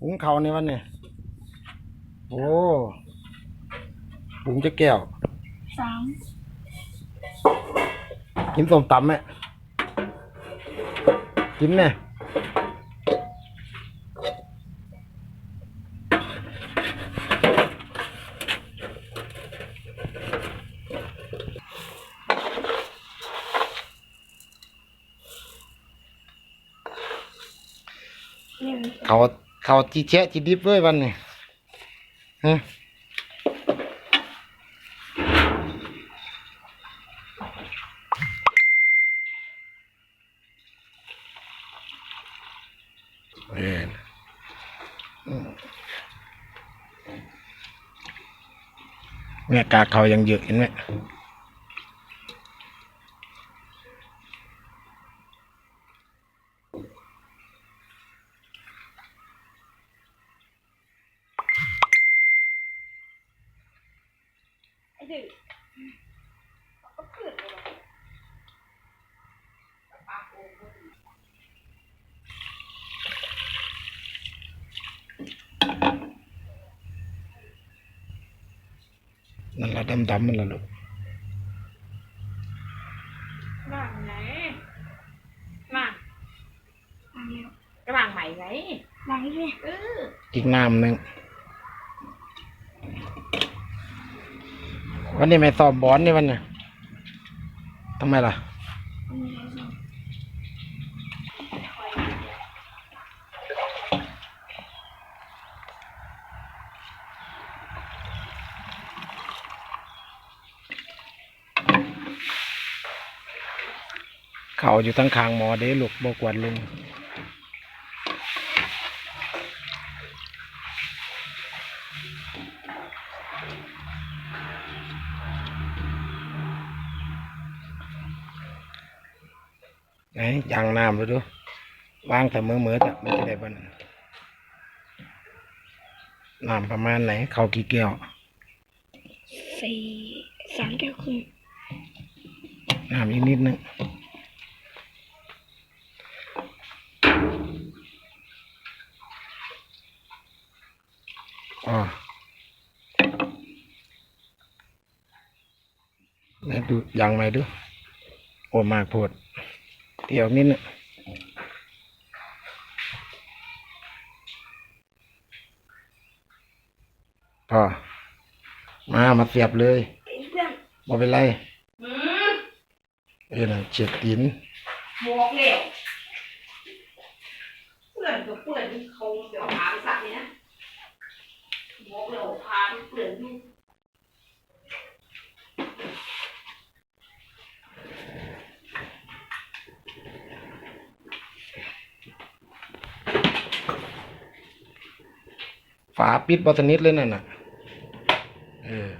หุงเขาวในวันนี้โอ้หุงจะแก้วสามกินส้มตำไหมกินเนี่ยเขา เขาจีแชะจีดิบด้วยวันนี้ฮะเอออืมเนี่ยกาเขายังเยอะเห็นไหม ไอ้ดื้อก็เกิดเลยนั่นละดำดำๆมันละลูกว่างไหนว่างวางแล้วก็ว่างใหม่ไงวางนี่เลยเอออีกน้ำหนึ่ง วันนี้ไม่ซ้อมบอลนี่วันนี้ทำไมล่ะเอามีอะไรบ้างเขาอยู่ทั้งคางหมอเด้ลูกบกวนลุง ไหนยางน้ำไปดูวางแต่มือมือๆจ้ะมันจะได้บ้านน้ำประมาณไหน เขากี่แก้วสี่สามแก้วครึ่งน้ำอีกนิดนึงอ๋อไหนดูยังไหมดู โอ้มากโพด เที่ยวนิดนึงพอมามาเสียบเลยเป็นเพื่อนบ่เป็นไรอืมเอ้ยนะเจ็ดดินบอกแล้วเพื่อนกับเพื่อนเขาเดี๋ยวหาไปสักเนี่ยนะบอกแล้วพาไปเพื่อน ฝาปิดบอสนิทเลยนั่นน่ะ เออ